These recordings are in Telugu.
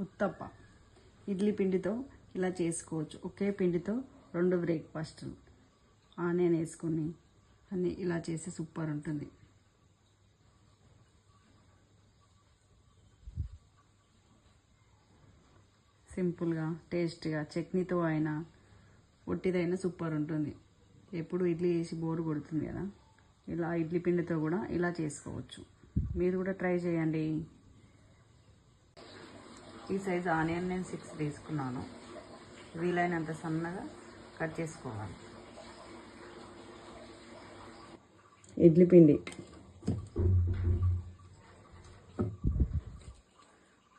ఉత్తప్ప. ఇడ్లీ పిండితో ఇలా చేసుకోవచ్చు. ఒకే పిండితో రెండు బ్రేక్ఫాస్ట్లు. ఆనియన్ వేసుకొని అన్నీ ఇలా చేస్తే సూపర్ ఉంటుంది. సింపుల్గా టేస్ట్గా చట్నీతో అయినా ఒట్టిదైనా సూపర్ ఉంటుంది. ఎప్పుడు ఇడ్లీ వేసి బోరు కొడుతుంది కదా. ఇలా ఇడ్లీ పిండితో కూడా ఇలా చేసుకోవచ్చు. మీరు కూడా ట్రై చేయండి. ఈ సైజ్ ఆనియన్ నేను సిక్స్ తీసుకున్నాను. వీలైనంత సన్నగా కట్ చేసుకోవాలి. ఇడ్లీ పిండి.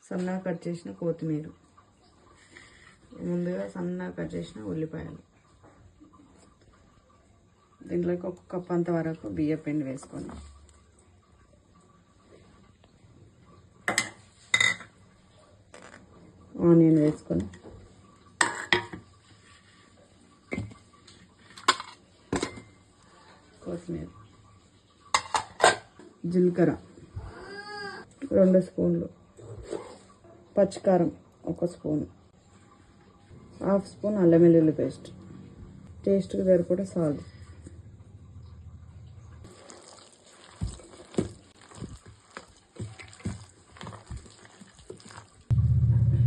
సన్నగా కట్ చేసిన కొత్తిమీర. ముందుగా సన్నగా కట్ చేసిన ఉల్లిపాయలు. దీంట్లోకి ఒక కప్ అంత వరకు బియ్య పిండి వేసుకున్నాం ఆనియన్ వేసుకొని. కొత్తిమీర. జీలకర్ర. రెండు స్పూన్లు. పచ్చికారం ఒక స్పూన్. హాఫ్ స్పూన్ అల్లం వెల్లుల్లి పేస్ట్. టేస్ట్కి సరిపడే సాల్ట్.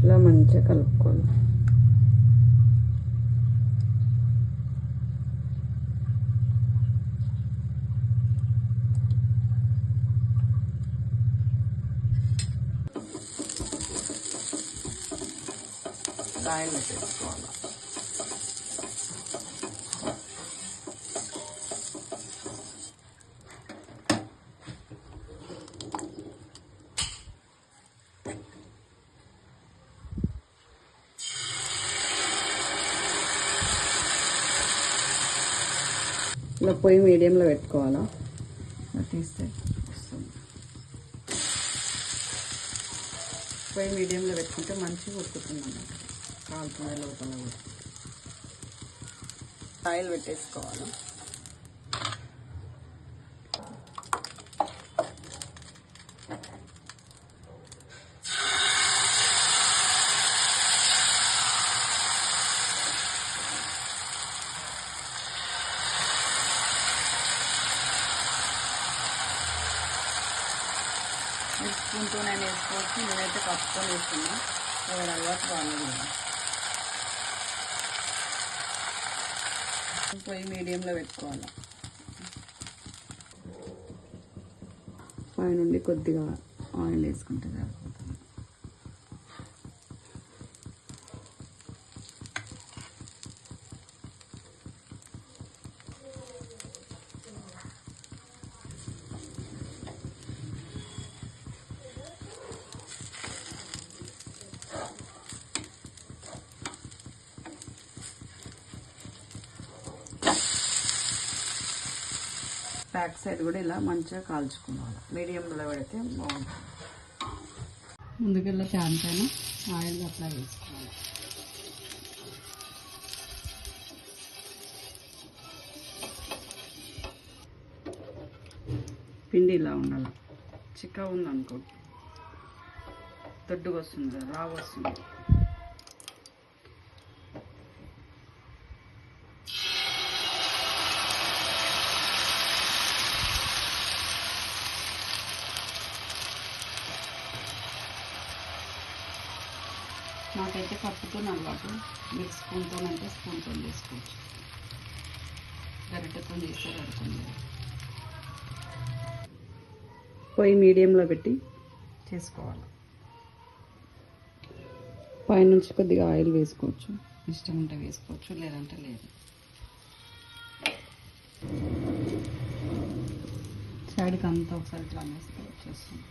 ఇలా మంచిగా కలుపుకోండి కాయలు వేసుకోవాలి ఇలా పొయ్యి మీడియంలో పెట్టుకోవాలా? తీస్తే వస్తుంది పొయ్యి మీడియంలో పెట్టుకుంటే మంచిగా ఉడుకుతుంది అన్నమాట కాలుతుంది లోపల కూడా. ఆయిల్ పెట్టేసుకోవాలి? ఈ స్పూన్తో నేను వేసుకోవచ్చు నేనైతే కప్పుకొని వేసుకున్నా. ఎవరి అలవాటు బాగాలేదు పొయ్యి మీడియంలో పెట్టుకోవాలి. పైనుండి కొద్దిగా ఆయిల్ వేసుకుంటే సరిపోతుంది. బ్యాక్ సైడ్ కూడా ఇలా మంచిగా కాల్చుకోవాలి. మీడియంలో పెడితే బాగుంటుంది. ముందుకెళ్ళి ప్యాన్ పైన ఆయిల్ అట్లా వేసుకోవాలి పిండి ఇలా ఉండాలి. చిక్క ఉందనుకో. దొడ్డుగా వస్తుంది కదా నాకైతే కప్పుతో అలవాటు. మీరు స్పూన్తో అంటే స్పూన్తో చేసుకోవచ్చు. గరిటెతో చేస్తే గడుతుంది పొయ్యి మీడియంలో పెట్టి చేసుకోవాలి. పైనుంచి కొద్దిగా ఆయిల్ వేసుకోవచ్చు. ఇష్టం ఉంటే వేసుకోవచ్చు లేదంటే లేదు. సైడ్కి అంతా ఒకసారి ఇట్లా వేస్తే వచ్చేస్తుంది.